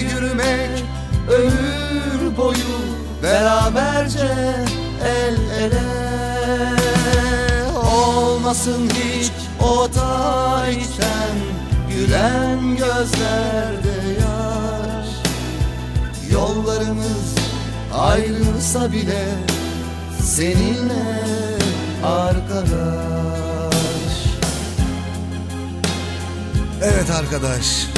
yürümek ömür boyu beraberce el ele. Olmasın hiç o tarihten gülen gözlerde yaş. Yollarımız ayrılsa bile seninle arkadaş. Evet arkadaş